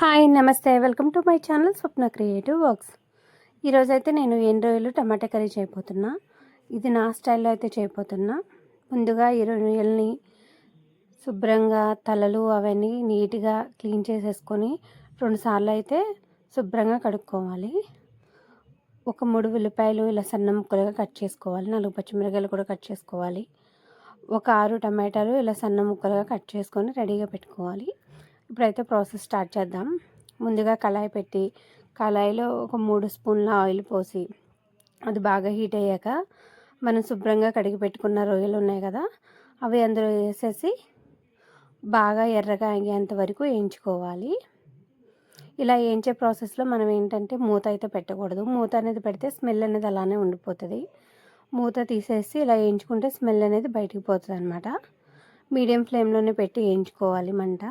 Hi namaste. Welcome to my channel Swapna creative works. ఈరోజైతే నేను ఎన్ని రోజులు టమాటా కర్రీ చేయబోతున్నా? ఇది నా స్టైల్లో అయితే చేయబోతున్నా. ముందుగా ఈ రొయ్యల్ని శుభ్రంగా తలలు అవన్నీ నీట్గా క్లీన్ చేసేసుకొని రెండుసార్లు అయితే శుభ్రంగా కడుక్కోవాలి. ఒక మూడు ఉల్లిపాయలు ఇలా సన్న ముక్కలుగా కట్ చేసుకోవాలి. నాలుగు పచ్చిమిరకాయలు కూడా కట్ చేసుకోవాలి. ఒక ఆరు టమాటాలు ఇలా సన్న ముక్కలుగా కట్ చేసుకొని రెడీగా పెట్టుకోవాలి. ఇప్పుడైతే ప్రాసెస్ స్టార్ట్ చేద్దాం. ముందుగా కళాయి పెట్టి కళాయిలో ఒక మూడు స్పూన్ల ఆయిల్ పోసి అది బాగా హీట్ అయ్యాక మనం శుభ్రంగా కడిగి పెట్టుకున్న రొయ్యలు ఉన్నాయి కదా అవి అందులో వేసేసి బాగా ఎర్రగా అయ్యేంత వరకు వేయించుకోవాలి. ఇలా వేయించే ప్రాసెస్లో మనం ఏంటంటే మూత అయితే పెట్టకూడదు. మూత అనేది పెడితే స్మెల్ అనేది అలానే ఉండిపోతుంది. మూత తీసేసి ఇలా వేయించుకుంటే స్మెల్ అనేది బయటికి పోతుంది అనమాట మీడియం ఫ్లేమ్లోనే పెట్టి వేయించుకోవాలి మంట.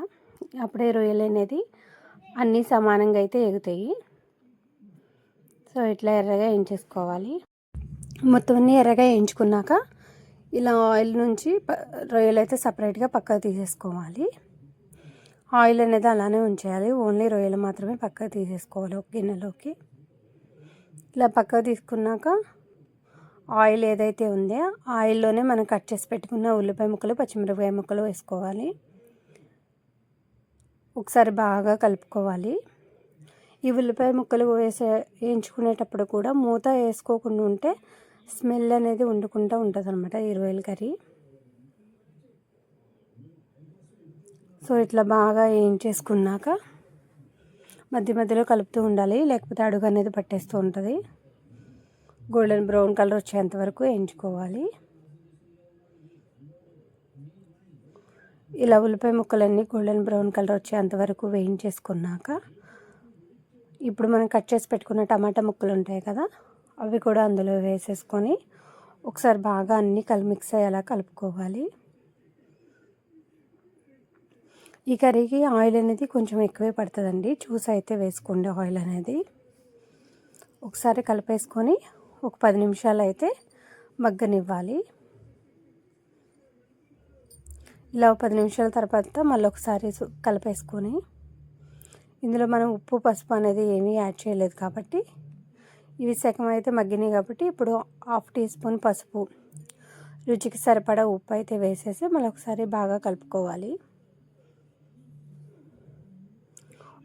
అప్పుడే రొయ్యలు అనేది అన్నీ సమానంగా అయితే ఎగుతాయి. సో ఇట్లా ఎర్రగా వేయించేసుకోవాలి మొత్తం అన్నీ ఎర్రగా వేయించుకున్నాక ఇలా ఆయిల్ నుంచి రొయ్యలు అయితే సపరేట్గా పక్కకు తీసేసుకోవాలి. ఆయిల్ అనేది అలానే ఉంచేయాలి. ఓన్లీ రొయ్యలు మాత్రమే పక్కకు తీసేసుకోవాలి ఒక గిన్నెలోకి. ఇలా పక్కకు తీసుకున్నాక ఆయిల్ ఏదైతే ఉందో ఆయిల్లోనే మనం కట్ చేసి పెట్టుకున్న ఉల్లిపాయ ముక్కలు పచ్చిమిరపకాయ ముక్కలు వేసుకోవాలి. ఒకసారి బాగా కలుపుకోవాలి. ఈ ఉల్లిపాయ ముక్కలు వేసే వేయించుకునేటప్పుడు కూడా మూత వేసుకోకుండా ఉంటే స్మెల్ అనేది వండుకుంటూ ఉంటుంది అనమాట ఇరవైల కర్రీ. సో ఇట్లా బాగా వేయించేసుకున్నాక మధ్య మధ్యలో కలుపుతూ ఉండాలి. లేకపోతే అడుగు అనేది పట్టేస్తూ ఉంటుంది. గోల్డెన్ బ్రౌన్ కలర్ వచ్చేంత వరకు వేయించుకోవాలి. ఇలా ఉల్లిపాయ ముక్కలన్నీ గోల్డెన్ బ్రౌన్ కలర్ వచ్చేంత వరకు వేయించేసుకున్నాక ఇప్పుడు మనం కట్ చేసి పెట్టుకున్న టమాటా ముక్కలు ఉంటాయి కదా అవి కూడా అందులో వేసేసుకొని ఒకసారి బాగా అన్నీ కలి మిక్స్ అయ్యేలా కలుపుకోవాలి. ఈ కర్రీకి ఆయిల్ అనేది కొంచెం ఎక్కువే పడుతుందండి. చూసి అయితే వేసుకోండి ఆయిల్ అనేది. ఒకసారి కలిపేసుకొని ఒక పది నిమిషాలు అయితే మగ్గనివ్వాలి. ఇలా పది నిమిషాల తర్వాత మళ్ళీ ఒకసారి కలిపేసుకొని ఇందులో మనం ఉప్పు పసుపు అనేది ఏమీ యాడ్ చేయలేదు కాబట్టి ఇవి సగం అయితే మగ్గినాయి కాబట్టి ఇప్పుడు హాఫ్ టీ స్పూన్ పసుపు రుచికి సరిపడా ఉప్పు అయితే వేసేసి మళ్ళీ ఒకసారి బాగా కలుపుకోవాలి.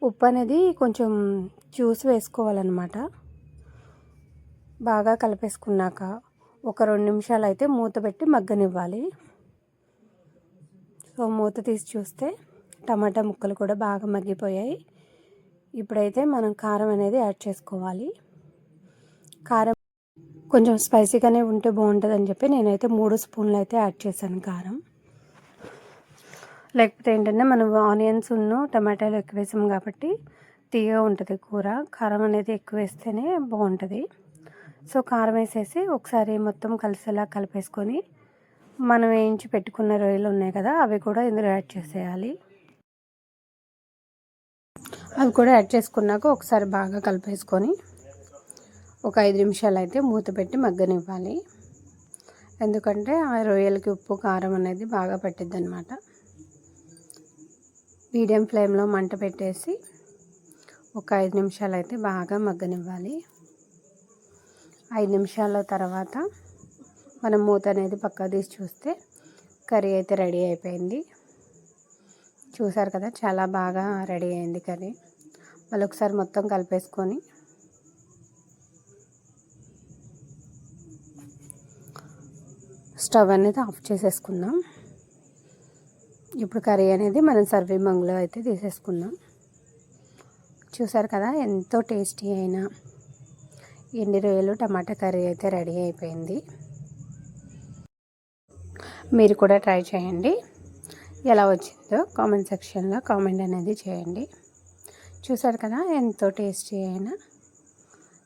ఉప్పు అనేది కొంచెం జ్యూస్ వేసుకోవాలన్నమాట. బాగా కలిపేసుకున్నాక ఒక రెండు నిమిషాలు అయితే మూత పెట్టి మగ్గనివ్వాలి. సో మూత తీసి చూస్తే టమాటా ముక్కలు కూడా బాగా మగ్గిపోయాయి. ఇప్పుడైతే మనం కారం అనేది యాడ్ చేసుకోవాలి. కారం కొంచెం స్పైసీగానే ఉంటే బాగుంటుందని చెప్పి నేనైతే మూడు స్పూన్లు అయితే యాడ్ చేశాను కారం. లేకపోతే ఏంటంటే మనం ఆనియన్స్ ఉన్న టమాటాలు ఎక్కువ వేసాం కాబట్టి తీయగా ఉంటుంది కూర. కారం అనేది ఎక్కువ వేస్తేనే బాగుంటుంది. సో కారం వేసేసి ఒకసారి మొత్తం కలిసేలా కలిపేసుకొని మనం వేయించి పెట్టుకున్న రొయ్యలు ఉన్నాయి కదా అవి కూడా ఇందులో యాడ్ చేసేయాలి. అవి కూడా యాడ్ చేసుకున్నాక ఒకసారి బాగా కలిపేసుకొని ఒక ఐదు నిమిషాలు అయితే మూత పెట్టి మగ్గనివ్వాలి. ఎందుకంటే ఆ రొయ్యలకి ఉప్పు కారం అనేది బాగా పట్టిద్ది అనమాట మీడియం ఫ్లేమ్లో మంట పెట్టేసి ఒక ఐదు నిమిషాలు అయితే బాగా మగ్గనివ్వాలి. ఐదు నిమిషాల తర్వాత మనం మూత అనేది పక్కా తీసి చూస్తే కర్రీ అయితే రెడీ అయిపోయింది. చూసారు కదా చాలా బాగా రెడీ అయింది కర్రీ. మళ్ళీ ఒకసారి మొత్తం కలిపేసుకొని స్టవ్ అనేది ఆఫ్ చేసేసుకుందాం. ఇప్పుడు కర్రీ అనేది మనం సర్వింగ్ మంగులో అయితే తీసేసుకుందాం. చూసారు కదా ఎంతో టేస్టీ అయిన ఎండి రొయ్యలు టమాటా కర్రీ అయితే రెడీ అయిపోయింది. మీరు కూడా ట్రై చేయండి. ఎలా వచ్చిందో కామెంట్ సెక్షన్లో కామెంట్ అనేది చేయండి. చూసారు కదా ఎంతో టేస్టీ అయినా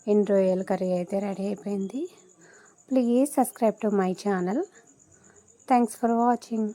ఎన్ రొయ్యల్ కర్రీ అయితే రెడీ అయిపోయింది. Please subscribe to my channel. Thanks for watching.